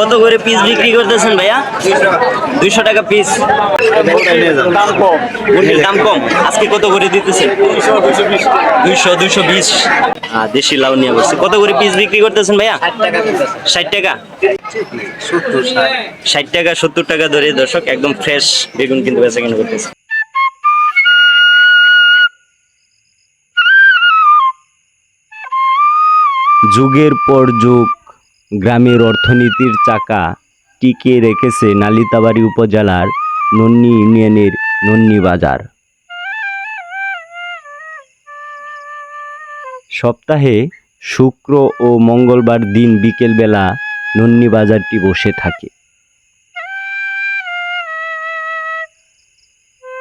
কত করে পিস বিক্রি করতেছেন ভাইয়া? দুইশো টাকা পিস দাম কম। আজকে কত করে দিতেছেন? দুইশো দুইশো বিশ। দেশি লাউ নিয়ে বসছে। কত করে পিস বিক্রি করতেছেন ভাইয়া? ষাট টাকা। ষাট টাকা, সত্তর টাকা ধরে দর্শক, একদম ফ্রেশ বেগুন কিন্তু বেচা কেন করতেছে। যুগের পর যুগ গ্রামের অর্থনীতির চাকা টিকিয়ে রেখেছে নালিতাবাড়ি উপজেলার নন্নি ইউনিয়নের নন্নি বাজার। সপ্তাহে শুক্র ও মঙ্গলবার দিন বিকেলবেলা নন্নি বাজারটি বসে থাকে।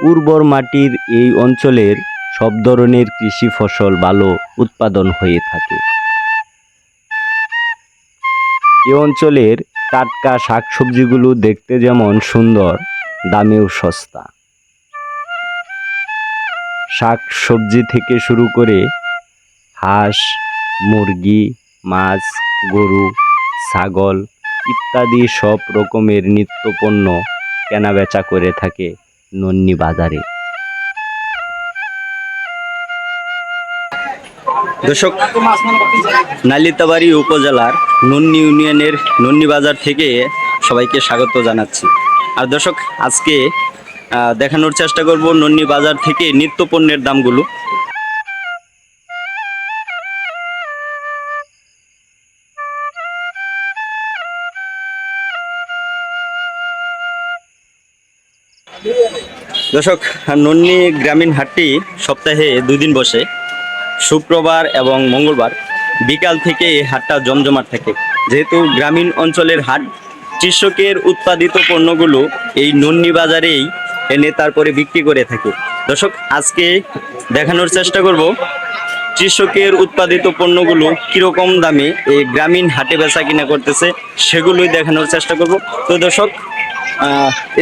উর্বর মাটির এই অঞ্চলের সব ধরনের কৃষি ফসল ভালো উৎপাদন হয়ে থাকে। এ অঞ্চলের টাটকা শাকসবজিগুলো দেখতে যেমন সুন্দর, দামেও সস্তা। শাক সবজি থেকে শুরু করে হাঁস, মুরগি, মাছ, গরু, ছাগল ইত্যাদি সব রকমের নিত্যপণ্য কেনাবেচা করে থাকে নন্নি বাজারে। দর্শক, নালিতাবাড়ি উপজেলার নন্নি ইউনিয়নের নন্নি বাজার থেকে সবাইকে স্বাগত জানাচ্ছি। আর দর্শক, আজকে দেখানোর চেষ্টা করব নন্নি বাজার থেকে নিত্য পণ্যের দামগুলো। দর্শক, নন্নি গ্রামীণ হাটটি সপ্তাহে দুই দিন বসে। শুক্রবার এবং মঙ্গলবার বিকাল থেকে এই হাটটা জমজমাট থাকে। যেহেতু গ্রামীণ অঞ্চলের হাট, কৃষকের উৎপাদিত পণ্যগুলো এই নন্নি বাজারেই এনে তারপরে বিক্রি করে থাকে। দর্শক, আজকে দেখানোর চেষ্টা করব কৃষকের উৎপাদিত পণ্যগুলো কীরকম দামে এই গ্রামীণ হাটে বেচা কিনা করতেছে, সেগুলোই দেখানোর চেষ্টা করব। তো দর্শক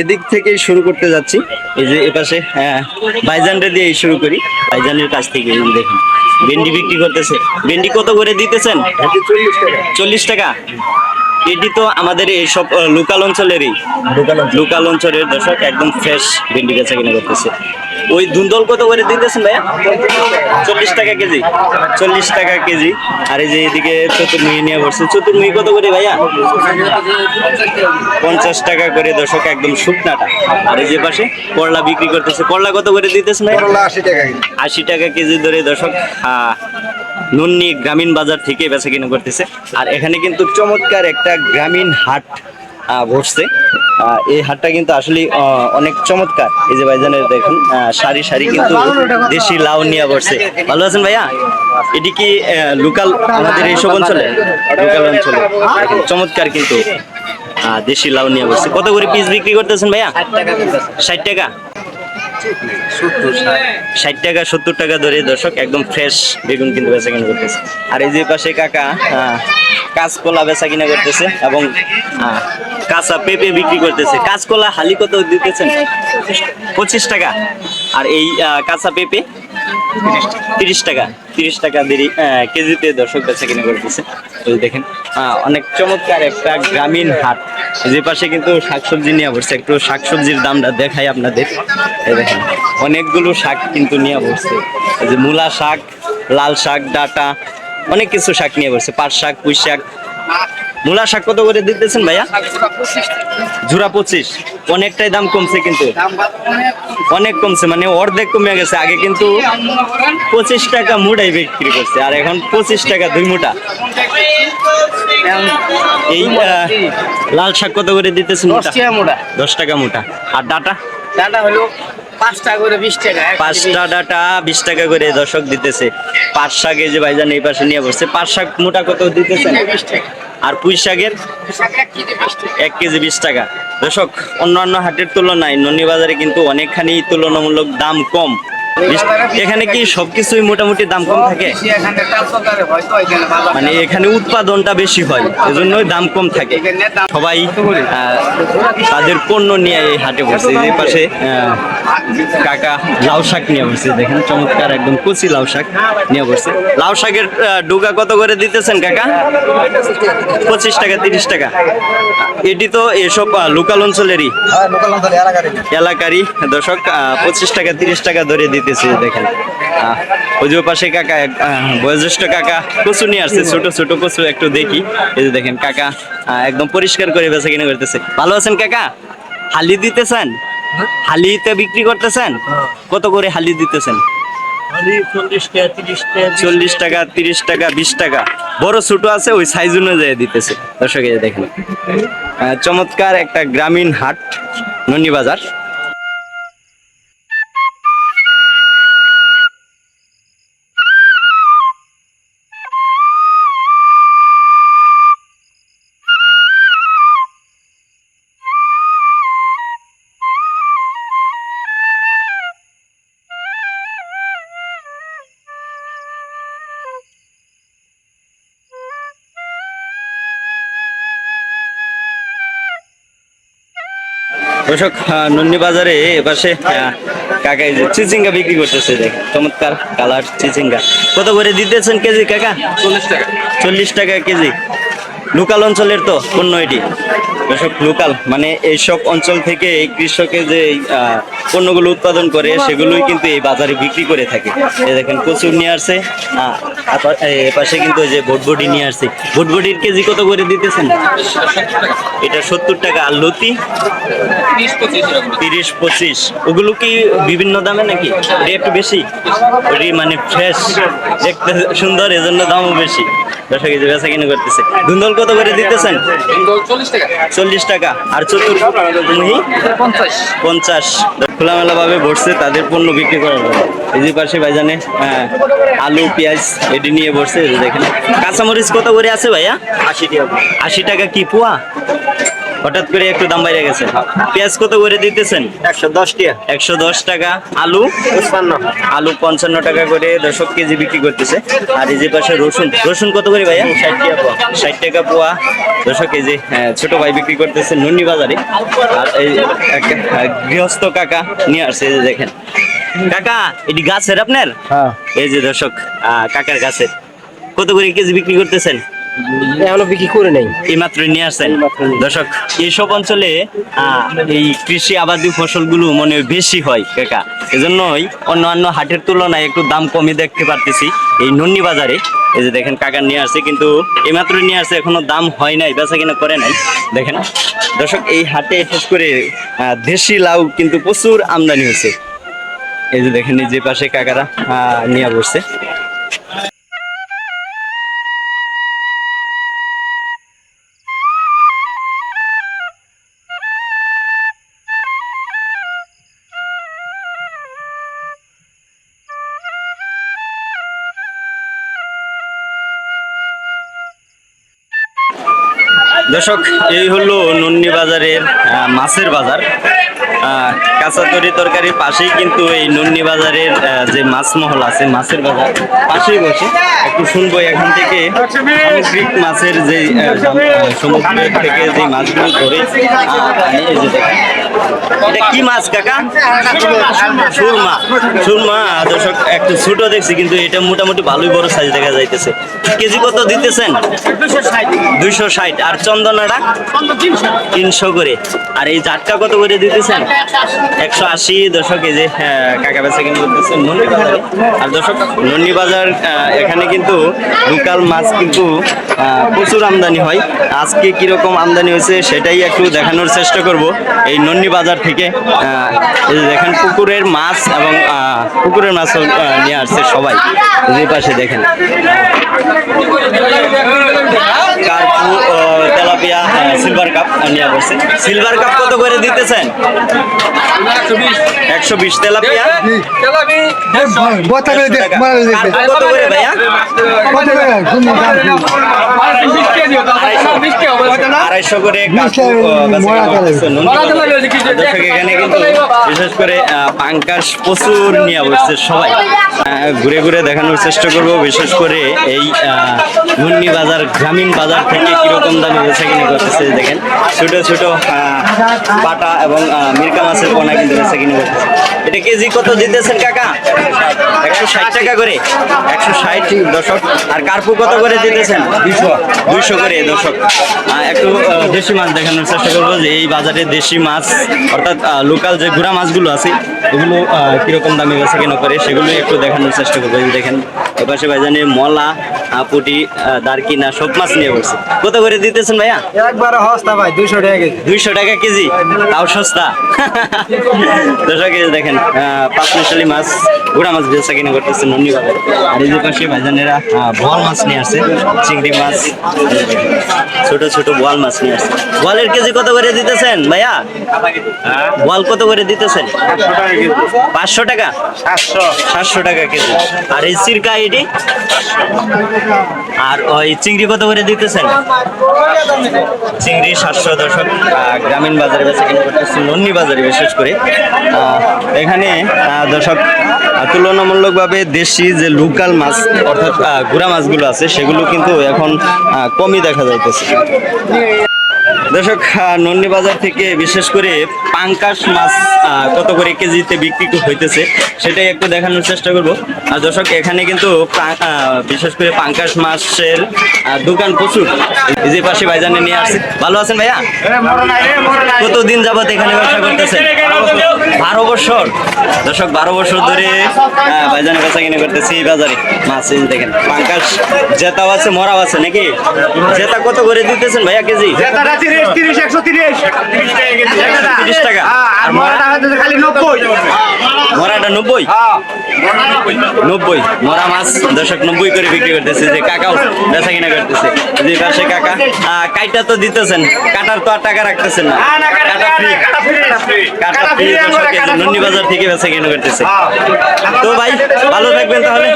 এদিক থেকেই শুরু করতে যাচ্ছি। এই যে এপাশে বাইজানটা দিয়ে দিয়েই শুরু করি। বাইজানের কাছ থেকে দেখুন ভেন্ডি বিক্রি করতেছে। ভেন্ডি কত করে দিতেছেন? চল্লিশ টাকা? এটি তো আমাদের এইসব লোকাল অঞ্চলেরই। লোকাল অঞ্চলের দর্শক একদম ফ্রেশ ভেন্ডি বেচা কিনা করতেছে। ওই ধুন্দল কত করে দিতেছেন ভাইয়া? চল্লিশ টাকা কেজি। চল্লিশ টাকা কেজি। আর এই যে এদিকে চতুর্মুখী নিয়ে বসছে। চতুর্মুখী কত করে ভাইয়া? পঞ্চাশ টাকা করে দর্শক একদম শুকনাটা। আর এই যে পাশে করলা বিক্রি করতেছে। করলা কত করে দিতেছেন ভাই আশি টাকা কেজি। আশি টাকা কেজি ধরে দর্শক নুন্নি গ্রামীণ বাজার থেকে বেচা কিনা করতেছে। আর এখানে কিন্তু চমৎকার একটা গ্রামীণ হাট বসছে। এই হাটটা কিন্তু আসলে অনেক চমৎকার। এই যে ভাইজানের দেখুন সারি সারি কিন্তু দেশি লাউ নিয়ে বসছে। ভালো আছেন ভাইয়া? এটি কি লোকাল আমাদের এইসব অঞ্চলে? লোকাল অঞ্চলে। চমৎকার কিন্তু দেশি লাউ নিয়ে বসছে। কত করে পিস বিক্রি করতেছেন ভাইয়া? ষাট টাকা। ষাট টাকা, সত্তর টাকা ধরে দর্শক, একদম ফ্রেশ বেগুন কিন্তু বেচা কিনা করতেছে। আর এই যে পাশে কাকা কাঁচকলা বেচা কিনা করতেছে এবং কাঁচা পেঁপে বিক্রি করতেছে। কাঁচকলা হালি কত দিতেছেন? পঁচিশ টাকা। আর এই কাঁচা পেঁপে? তিরিশ টাকা। তিরিশ টাকা দেরি কেজিতে দর্শক বেচা কিনা করতেছে। দেখেন অনেক চমৎকার একটা গ্রামীণ হাট। যে পাশে কিন্তু শাকসবজি নিয়ে বসছে। একটু শাকসবজির দামটা দেখাই আপনাদের। দেখেন, অনেকগুলো শাক কিন্তু নিয়ে এই যে মূলা শাক, লাল শাক, ডাটা, অনেক কিছু শাক নিয়ে বসছে। পাট শাক, পুঁই শাক মূলা শাক কত করে দিতেছেন ভাইয়া? ঝুরা পঁচিশ। অনেকটাই দাম কমছে কিন্তু। অনেক কমছে মানে অর্ধেক কমে গেছে। আগে কিন্তু পঁচিশ টাকা মুটাই বিক্রি করছে আর এখন পঁচিশ টাকা দুই মুটা এই লাল শাক কত করে দিতেছেন দশ টাকা মোটা দশ টাকা মুটা আর ডাটা? ডাটা হলো পাঁচ করে বিশ টাকা এক পাঁচটা ডাটা বিশ টাকা করে দর্শক দিতেছে। পাঁচ শাক এই যে ভাইজান এই পাশে নিয়ে বসছে। পাঁচ শাক মোটা কত দিতেছেন? আর পুঁই শাকের এক কেজি বিশ টাকা। দর্শক, অন্যান্য হাটের তুলনায় ননী বাজারে কিন্তু অনেকখানি তুলনামূলক দাম কম। এখানে কি সবকিছুই মোটামুটি দাম কম থাকে? মানে এখানে উৎপাদনটা বেশি হয় এজন্যই দাম কম থাকে। সবাই তাদের পণ্য নিয়ে এই হাটে বসছে এই পাশে কাকা লাউ শাক নিয়ে বসছে দেখেন চমৎকার একদম কুচি লাউ শাক নিয়ে বসছে লাউ শাকের ডুগা কত করে দিতেছেন কাকা? পঁচিশ টাকা তিরিশ টাকা। এটি তো এসব লোকাল অঞ্চলেরই। এলাকারই। দর্শক আহ, পঁচিশ টাকা তিরিশ টাকা ধরে দিতেছে দেখেন। ওই যে পাশে কাকা বয়োজ্যেষ্ঠ কাকা কচু নিয়ে আসছে ছোট ছোট কচু একটু দেখি। এই যে দেখেন কাকা একদম পরিষ্কার করে বেচা কিনে করতেছে। ভালো আছেন কাকা? হালি দিতেছেন? হালিতে বিক্রি করতেছেন? কত করে হালি দিতেছেন? চল্লিশ টাকা তিরিশ টাকা বিশ টাকা বড় ছোট আছে ওই সাইজ অনুযায়ী দিতেছে। দর্শক যে দেখেন। চমৎকার একটা গ্রামীণ হাট নন্নি বাজার। দর্শক নন্নি বাজারে এপাশে কাকা এই যে চিচিঙ্গা বিক্রি করতেছে দেখ চমৎকার কালার চিচিঙ্গা। কত করে দিতেছেন কেজি কাকা? চল্লিশ টাকা। চল্লিশ টাকা কেজি। লোকাল অঞ্চলের তো পণ্য এটি। দর্শক, লোকাল মানে এইসব অঞ্চল থেকে এই কৃষকে যে পণ্যগুলো উৎপাদন করে, সেগুলোই কিন্তু এই বাজারে বিক্রি করে থাকে। এই দেখেন প্রচুর নিয়ে আসছে পাশে কিন্তু যে ভোটবডি নিয়ে আসছে। ভোটবডির কেজি কত করে দিতেছেন? এটা সত্তর টাকা। আর লতি? তিরিশ পঁচিশ। ওগুলো কি বিভিন্ন দামে নাকি? এটা একটু বেশি? ওটি মানে ফ্রেশ দেখতে সুন্দর, এজন্য দামও বেশি। দর্শক এই বেচা কিনে করতেছে। ধুন্দল কত করে দিতেছেন? চল্লিশ টাকা। আর চতুর পঞ্চাশ। পঞ্চাশ। খোলামেলা ভাবে বসছে তাদের পণ্য বিক্রি করার জন্য। এই যে পাশে ভাইজানে হ্যাঁ, আলু পেঁয়াজ এটি নিয়ে বসছে দেখেন। কাঁচামরিচ কত করে আছে ভাইয়া? আশি টাকা। আশি টাকা কি পোয়া? হঠাৎ করে একটু দাম বাইরে গেছে। পেঁয়াজ কত করে দিতেছেন? একশো দশ টাকা। একশো দশ টাকা। আলু? পঞ্চান্ন। আলু পঞ্চান্ন টাকা করে দশক কেজি বিক্রি করতেছে। আর এই যে পাশে রসুন রসুন কত করে ভাইয়া? ষাট টাকা পোয়া। ষাট টাকা পোয়া। দশক কেজি হ্যাঁ, ছোট ভাই বিক্রি করতেছে নুনি বাজারে। আর এই গৃহস্থ কাকা নিয়ে আসছে এই যে দেখেন। কাকা এটি গাছের আপনার? এই যে দর্শক আহ, কাকার গাছের কত করে কেজি বিক্রি করতেছেন? এখনও বিক্রি করে নেই। এই মাত্র নিয়ে আসছেন। দর্শক এইসব অঞ্চলে এই কৃষি আবাদি ফসলগুলো মনে বেশি হয় কাকা। এজন্যই অন্যান্য হাটের তুলনায় একটু দাম কমই দেখতে পারতেছি। এই নন্নি বাজারে এই যে দেখেন কাকা নিয়ে আসছে কিন্তু এইমাত্র নিয়ে আসছে এখনও দাম হয় নাই বেচা কিনা করে নাই। দেখেন দর্শক এই হাটে বিশেষ করে আহ, দেশি লাউ কিন্তু প্রচুর আমদানি হয়েছে। এই যে দেখেন এই যে পাশে কাকারা নিয়ে বসছে। দর্শক, এই হলো নন্নি বাজারের মাছের বাজার। কাঁচা তরি তরকারির পাশেই কিন্তু এই নন্নি বাজারের যে মাছ মহল আছে, মাছের বাজার, পাশেই বসে। একটু শুনব এখান থেকে। সামুদ্রিক মাছের যে সমুদ্র থেকে যে মাছগুলো ধরে। এটা কি মাছ, কাকা? সুরমা। সুরমা, দর্শক, একটু ছোট দেখছি, কিন্তু এটা মোটামুটি ভালোই বড় সাইজ দেখা যাইতেছে। কেজি কত দিতেছেন? দুইশো ষাট। আর চন্দনাটা? তিনশো করে। আর এই জাটকা কত করে দিতেছেন? একশো আশি। দশক এই যে কাকা বেচা কিনে করতেছেন নন্নি বাজারে আর দর্শক বাজার এখানে কিন্তু লোকাল মাছ কিন্তু প্রচুর আমদানি হয়। আজকে কীরকম আমদানি হয়েছে সেটাই একটু দেখানোর চেষ্টা করব। এই নন্নি বাজার থেকে দেখেন পুকুরের মাছ এবং পুকুরের মাছ নিয়ে আসছে সবাই। যে পাশে দেখেন কার্পু আহ, তেলাপিয়া আহ, সিলভার কাপ নিয়ে বসছে সিলভার কাপ কত করে দিতেছেন? একশো বিশ। তেলাপিয়া? কত করে ভাইয়া? আড়াইশো। করে এখানে কিন্তু বিশেষ করে পাঙ্কাশ প্রচুর নিয়ে বসছে সবাই। ঘুরে ঘুরে দেখানোর চেষ্টা করব বিশেষ করে এই ঘূর্ণি বাজার গ্রামীণ বাজার থেকে কীরকম দামে বেচা কিনে করতেছে দেখেন। ছোট ছোট পাটা এবং মিরকা মাছের পোনা কিন্তু বেচা কিনে করতেছে এটা কেজি কত দিতেছেন কাকা? একশো ষাট টাকা করে। একশো ষাট দশক আর কার্পু কত করে দিতেছেন? দুইশো। দুইশো করে দশক একটু দেশি মাছ দেখানোর চেষ্টা করব যে এই বাজারে দেশি মাছ অর্থাৎ লোকাল যে গুড়া মাছগুলো আছে এগুলো কীরকম দামে বেচা কেনা করে সেগুলো একটু দেখানোর চেষ্টা করব। দেখেন এপাশে ভাইজানে মলা পুঁটি দারকিনা সব মাছ নিয়ে বসছে কত করে দিতেছেন ভাইয়া? একবারে হস্তা ভাই দুইশো টাকা কেজি। দুইশো টাকা কেজি? তাও সস্তা? এই যে দেখেন পাঁচ মিশালি মাছ গুড়া মাছ বেচা কিনা করতেছে নন্দী আর এই যে পাশে ভাইজানেরা বোয়াল মাছ নিয়ে আসছে চিংড়ি মাছ ছোট ছোট বোয়াল মাছ নিয়ে আসছে বোয়ালের কেজি কত করে দিতেছেন ভাইয়া? বোয়াল কত করে দিতেছেন? পাঁচশো টাকা সাতশো টাকা কেজি। আর এই সিরকা এটি আর ওই চিংড়ি কত করে দিতেছেন? চিংড়ি সাতশো দশক গ্রামীণ বাজারে বেচা কিনে করতেছি নন্নি বাজারে বিশেষ করে। এখানে আহ, দর্শক তুলনামূলকভাবে দেশি যে লোকাল মাছ অর্থাৎ গুড়া মাছগুলো আছে সেগুলো কিন্তু এখন কমই দেখা যাইতেছে। দর্শক নন্দি বাজার থেকে বিশেষ করে পাঙ্কাশ মাছ কত করে কেজিতে বিক্রি হইতেছে, সেটাই একটু দেখানোর চেষ্টা করব। আর দর্শক, এখানে কিন্তু বিশেষ করে পাঙ্কাশ মাছের দোকান প্রচুর। যে পাশে ভাইজানে নিয়ে আসছে। ভালো আছেন ভাইয়া? কতদিন যাবত এখানে ব্যবসা করতেছেন? বারো বছর। দর্শক, বারো বছর ধরে ভাইজানে বেচা কিনে করতেছি এই বাজারে। মাছ দেখেন, পাঙ্কাশ জেতাও আছে, মরাও আছে নাকি? জেতা কত করে দিতেছেন ভাইয়া কেজি? তিরিশ টাকা। আর মরা? খালি নব্বই। মরাটা নব্বই? নব্বই। মরা মাছ দশক নব্বই করে বিক্রি করতেছে। যে কাকাও বেচা কিনা করতেছে। যে পাশে কাকা আহ, কাইটা তো দিতেছেন। কাটার তো আর টাকা রাখতেছেন না। কাটা ফ্রি কাটা ফ্রি দর্শক এই বাজার থেকে বেচা কিনা করতেছে। তো ভাই ভালো থাকবেন তাহলে।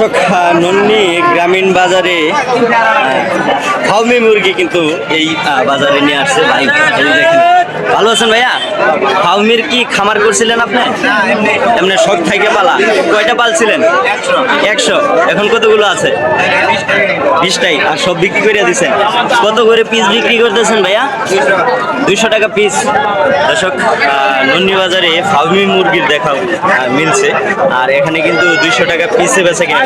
দর্শক নন্নি গ্রামীণ বাজারে ফাউমি মুরগি কিন্তু এই বাজারে নিয়ে আসছে। ভালো আছেন ভাইয়া? ফাউমির কি খামার করছিলেন আপনি? এমনি শখ থেকে পালা। কয়টা পালছিলেন একশো। এখন কতগুলো আছে? বিশটাই। আর সব বিক্রি করে দিচ্ছেন কত করে পিস বিক্রি করতেছেন ভাইয়া? দুইশো টাকা পিস দর্শক নন্দি বাজারে ফাউমি মুরগির দেখা মিলছে। আর এখানে কিন্তু দুইশো টাকা পিসে বেচা কিনা।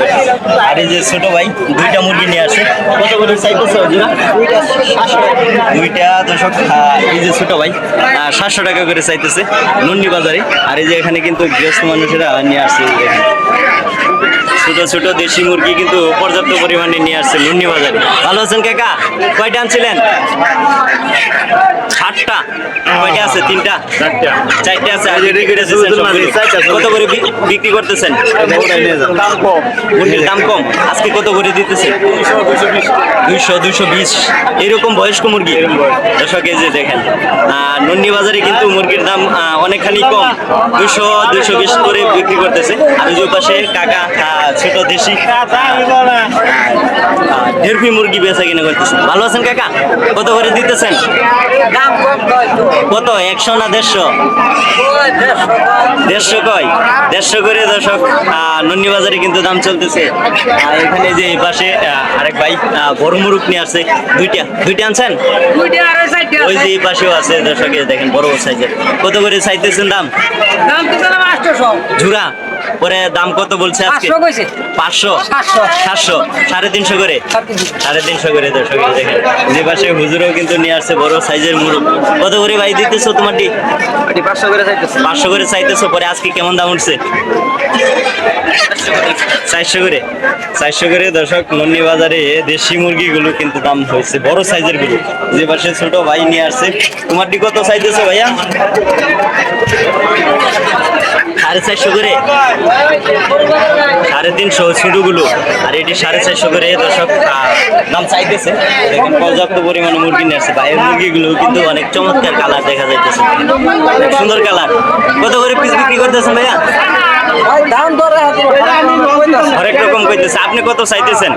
আর এই যে ছোট ভাই, দুইটা মুরগি নিয়ে আসে কত করে চাইতেছে দুইটা। দর্শক এই যে ছোট ভাই সাতশো টাকা করে চাইতেছে নন্ডি বাজারে আর এই যে এখানে কিন্তু গৃহস্থ মানুষেরা নিয়ে আসছে। ছোট ছোট দেশি মুরগি কিন্তু পর্যাপ্ত পরিমাণে নিয়ে আসছে লুন্ডি বাজারে। ভালো আছেন কাকা? কয়টা আনছিলেন? ষাটটা কয়টা আছে? তিনটা? চারটে। আছে। দিচ্ছেন সবগুলো। কত করে বিক্রি করতেছেন? মুরগির দাম কম। আজকে কত করে দিতেছে দুইশো দুইশো বিশ। এরকম বয়স্ক মুরগি? দর্শক এই যে দেখেন আহ, নন্দি বাজারে কিন্তু মুরগির দাম আহ, অনেকখানি কম। দুইশো দুইশো বিশ করে বিক্রি করতেছে। আর ওই যে পাশে কাকা ছোট দেশি। মুরগি বেচা কিনে করতেছে ভালো আছেন কাকা? কত করে দিতেছেন? কত? একশো না দেড়শো? দেড়শো কয়? দেড়শো করে দর্শক নন্দি বাজারে কিন্তু দাম চলতেছে। আর এখানে যে এই পাশে আরেক ভাই বড় মুরুখ নিয়ে আসছে। দুইটা দুইটা আনছেন? ওই যে এই পাশেও আছে দর্শক দেখেন বড় সাইজের। কত করে চাইতেছেন দাম? ঝুরা? পরে দাম কত বলছে আজকে? পাঁচশো সাতশো? সাড়ে তিনশো করে? সাড়ে তিনশো। করে দর্শক দেখেন। যে পাশে হুজুরও কিন্তু নিয়ে আসছে বড় সাইজের মুরগ। কত করে ভাই দিতেছো তোমারটি পাঁচশো করে চাইতেছো। পাঁচশো করে চাইতেছো পরে আজকে কেমন দাম উঠছে? চারশো করে চারশো করে দর্শক নন্নি বাজারে দেশি মুরগিগুলো কিন্তু দাম হয়েছে, বড় সাইজেরগুলো। যে পাশে ছোট ভাই নিয়ে আসছে। তোমারটি কত চাইতেছে ভাইয়া? সাড়ে চারশো করে। সাড়ে তিনশো ছোটগুলো। আর এটি সাড়ে চারশো করে, দর্শক দাম চাইতেছে। দেখেন, পর্যাপ্ত পরিমাণে মুরগি নিয়ে আসছে। বাইরের মুরগিগুলো কিন্তু অনেক চমৎকার কালার দেখা যাইতেছে। সুন্দর কালার কত করে পিস বিক্রি করতেছেন ভাইয়া? হরেক রকম কইতেছে আপনি কত চাইতেছেন?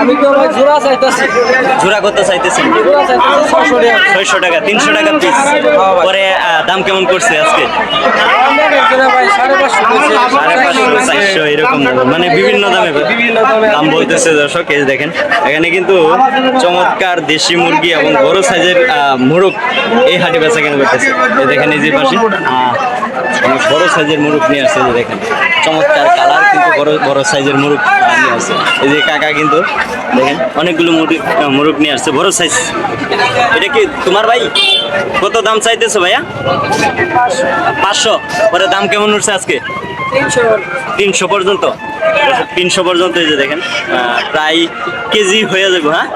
আমি তো ভাই জোড়া চাইতেছি। জোড়া কত চাইতেছেন? ছয়শো টাকা। তিনশো টাকা পিস পরে দাম কেমন করছে আজকে? সাড়ে পাঁচশো চারশো এরকম। মানে বিভিন্ন দামে দাম বলতেছে দর্শক এই দেখেন। এখানে কিন্তু চমৎকার দেশি মুরগি এবং বড় সাইজের মুরগ এই হাটে বেচা কেন করতেছে। দেখেন এই যে পাশে। বড় সাইজের মুরগ নিয়ে আসছে দেখেন। চমৎকার কালার কিন্তু বড় বড় সাইজের মুরগ নিয়ে আসছে এই যে কাকা কিন্তু দেখেন অনেকগুলো মুরগ নিয়ে আসছে বড় সাইজ এটা কি তোমার ভাই? কত দাম চাইতেছো ভাইয়া? পাঁচশো। পরে দাম কেমন উঠছে আজকে? তিনশো পর্যন্ত। তিনশো পর্যন্ত এই যে দেখেন প্রায় কেজি হয়ে যাবে হ্যাঁ?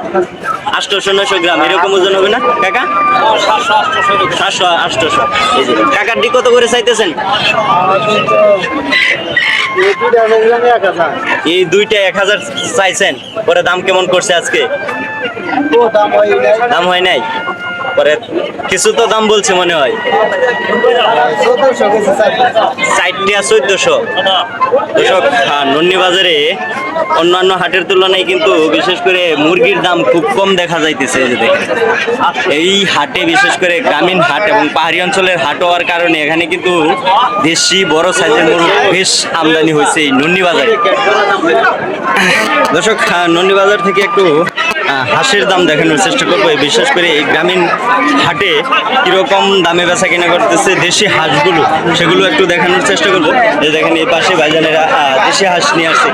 আটশোশো নশো গ্রাম এরকম ওজন হবে না কাকা? সাতশো আটশোশো এই যে কাকার ডি কত করে চাইতেছেন? এই দুইটা এক হাজার চাইছেন পরে দাম কেমন করছে আজকে? দাম হয় নাই? পরে কিছু তো দাম বলছে মনে হয়। নন্নি বাজারে অন্যান্য হাটের তুলনায় কিন্তু বিশেষ করে মুরগির দাম খুব কম দেখা যাইতেছে এই হাটে বিশেষ করে গ্রামীণ হাট এবং পাহাড়ি অঞ্চলের হাট হওয়ার কারণে এখানে কিন্তু দেশি বড় সাইজের মুরগ বেশ আমদানি হয়েছে এই নন্নি বাজারে দর্শক আহ, নন্দি বাজার থেকে একটু হাঁসের দাম দেখানোর চেষ্টা করব। বিশেষ করে এই গ্রামীণ হাটে কীরকম দামে বেচা কেনা করতেছে দেশি হাঁসগুলো, সেগুলো একটু দেখানোর চেষ্টা করব। এই দেখেন এই পাশে ভাইজানেরা দেশি হাঁস নিয়ে আসছে।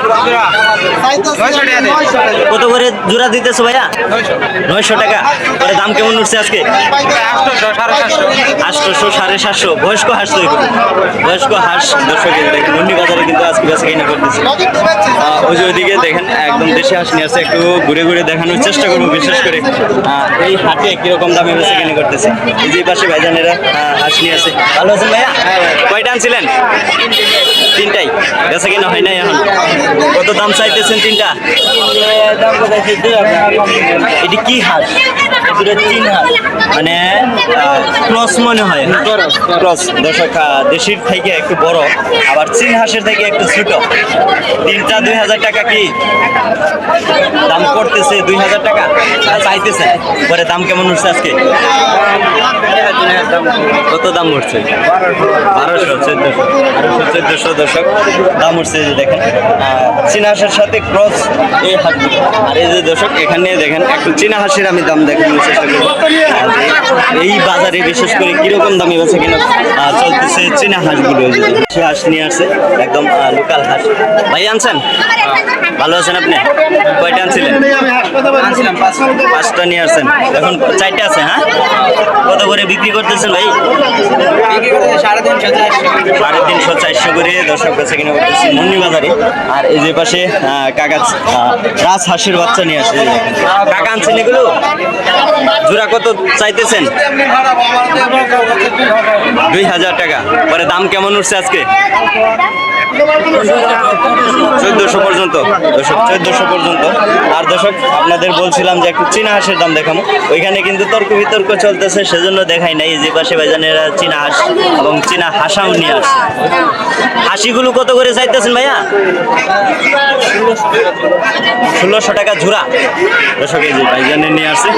কত করে জোড়া দিতেছো ভাইয়া? নয়শো টাকা। পরে দাম কেমন উঠছে আজকে? আটশোশো সাড়ে সাতশো। বয়স্ক হাঁস তো বয়স্ক হাঁস দর্শক এই দেখেন নন্দি বাজারে কিন্তু আজকে বেচা কিনা করতেছে। ওই যে ওইদিকে দেখেন, একদম দেশি হাঁস নিয়ে আসছে। একটু ঘুরে ঘুরে দেখানোর চেষ্টা করব বিশেষ করে। এই হাটে কীরকম দামে বেশি কিনে করতেছে? যে পাশে ভাইজানেরা নিয়ে আসছে ভালো আছেন ভাইয়া? কয়টা আনছিলেন? তিনটাই। বেচা কিনা হয় নাই এখন। কত দাম চাইতেছেন তিনটা? এটি কি হাঁস মানে ক্রস মনে হয়। ক্রস। দর্শক দেশির থেকে একটু বড়, আবার চীন হাঁসের থেকে একটু ছোট। তিনটা দুই হাজার টাকা কি? দাম করতেছে দুই হাজার টাকা? চাইতেছে। পরে দাম কেমন উঠছে আজকে? কত দাম উঠছে? বারোশো, চোদ্দশো। বারোশো, চোদ্দশো। দর্শক দাম উঠছে যে দেখেন। চীনা হাঁসের সাথে ক্রস এই হাট আর এই যে দর্শক এখানে দেখেন একটু চীনা হাঁসের আমি দাম দেখানোর চেষ্টা করব এই- বাজারে বিশেষ করে কীরকম দামে বেছে কিনা চলতেছে চীনা হাঁসগুলো দেশি হাঁস নিয়ে আসছে একদম লোকাল হাঁস। ভাই আনছেন? ভালো আছেন আপনি? কয়টা আনছিলেন? পাঁচটা নিয়ে আসছেন। এখন চারটে আছে হ্যাঁ? কত করে বিক্রি করতেছেন ভাই? সাড়ে তিনশো চারশো করে দর্শক মুন্নি বাজারে। আর এই যে পাশে কাকা রাজ বাচ্চা নিয়ে আসে। কাকা আনছেন এগুলো? জোড়া কত চাইতেছেন? দুই হাজার টাকা। পরে দাম কেমন উঠছে আজকে? চোদ্দশো পর্যন্ত চোদ্দশো পর্যন্ত। আর দর্শক, আপনাদের বলছিলাম যে একটু চীনা হাঁসের দাম দেখাবো। ওইখানে কিন্তু তর্ক বিতর্ক চলতেছে, সেজন্য দেখাই নাই। যে পাশে ভাইজানেরা চীনা হাঁস এবং চীনা হাঁসাও নিয়ে আসে। হাসিগুলো কত করে চাইতেছেন ভাইয়া? ষোলোশো টাকা জোড়া। এই যে ভাইজানে নিয়ে আসছে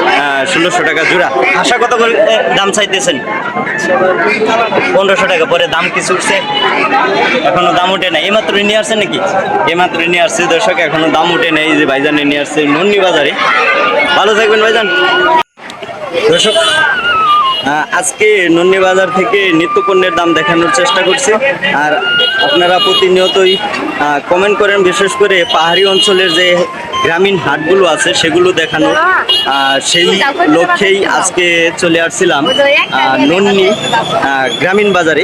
ষোলোশো টাকা জোড়া। হাঁসা কত করে দাম চাইতেছেন? পনেরোশো টাকা, পরে দাম কিছু উঠছে। এখনও দাম উঠে নাই। এইমাত্র নিয়ে আসছে নাকি? এইমাত্র নিয়ে আসছে। দর্শক, এখনও দাম উঠে নেই। যে ভাইজানে নিয়ে আসছে নন্নি বাজারে। ভালো থাকবেন ভাইজান। দর্শক আজকে নন্নি বাজার থেকে নিত্যপণ্যের দাম দেখানোর চেষ্টা করছি। আর আপনারা প্রতিনিয়তই কমেন্ট করেন, বিশেষ করে পাহাড়ি অঞ্চলের যে গ্রামীণ হাটগুলো আছে সেগুলো দেখানো। সেই লক্ষ্যেই আজকে চলে আসছিলাম নন্নি গ্রামীণ বাজারে।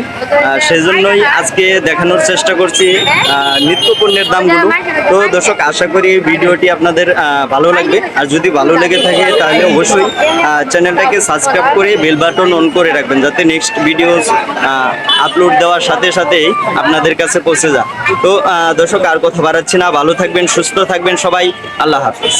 সেজন্যই আজকে দেখানোর চেষ্টা করছি আহ, নিত্য পণ্যের দামগুলো। তো দর্শক আশা করি ভিডিওটি আপনাদের ভালো লাগবে। আর যদি ভালো লেগে থাকে তাহলে অবশ্যই চ্যানেলটাকে সাবস্ক্রাইব করে বেল বাটন অন করে রাখবেন যাতে নেক্সট ভিডিওস আপলোড দেওয়ার সাথে সাথেই আপনাদের কাছে পৌঁছে যায়। তো দর্শক আর কথা বাড়াচ্ছি না। ভালো থাকবেন সুস্থ থাকবেন সবাই। আল্লাহ হাফিজ।